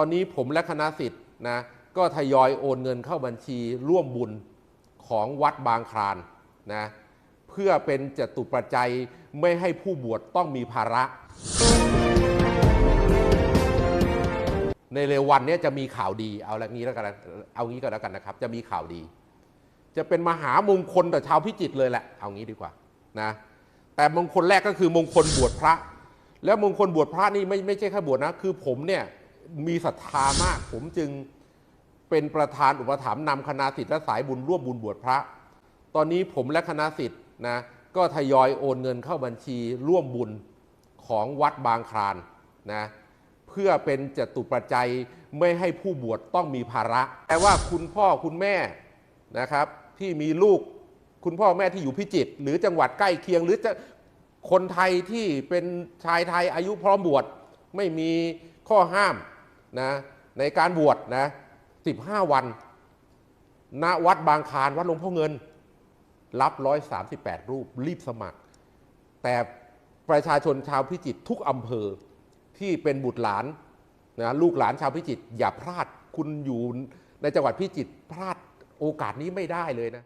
ตอนนี้ผมและคณะสิทธิ์นะก็ทยอยโอนเงินเข้าบัญชีร่วมบุญของวัดบางคลานนะเพื่อเป็นจตุปัจจัยไม่ให้ผู้บวชต้องมีภาระ ในเร็ววันนี้จะมีข่าวดีเอาละงี้แล้วกันเอางี้ก็แล้วกันนะครับ จะมีข่าวดี จะเป็นมหามงคลต่อชาวพิจิตรเลยแหละ เอางี้ดีกว่านะแต่มงคลแรกก็คือมงคลบวชพระ แล้วมงคลบวชพระนี่ไม่ไม่ใช่แค่บวชนะ คือผมเนี่ย มีศรัทธามาก ผมจึงเป็นประธานอุปถัมภ์นำคณะสิทธิ์และสายบุญร่วมบุญบวชพระ ตอนนี้ผมและคณะสิทธิ์นะก็ทยอยโอนเงินเข้าบัญชีร่วมบุญของวัดบางคลานนะเพื่อเป็นจตุปัจจัยไม่ให้ผู้บวชต้องมีภาระแต่ว่าคุณพ่อคุณแม่นะครับ ที่มีลูกคุณพ่อแม่ที่อยู่พิจิตรหรือจังหวัดใกล้เคียง หรือจะคนไทยที่เป็นชายไทยอายุพร้อมบวชไม่มีข้อห้าม นะในการบวชนะ15 วัน ณวัดบางคานวัดหลวงพ่อเงิน รับ 138 รูปรีบสมัคร แต่ประชาชนชาวพิจิตรทุกอำเภอที่เป็นบุตรหลานนะลูกหลานชาวพิจิตรอย่าพลาดคุณอยู่ในจังหวัดพิจิตรพลาดโอกาสนี้ไม่ได้เลยนะ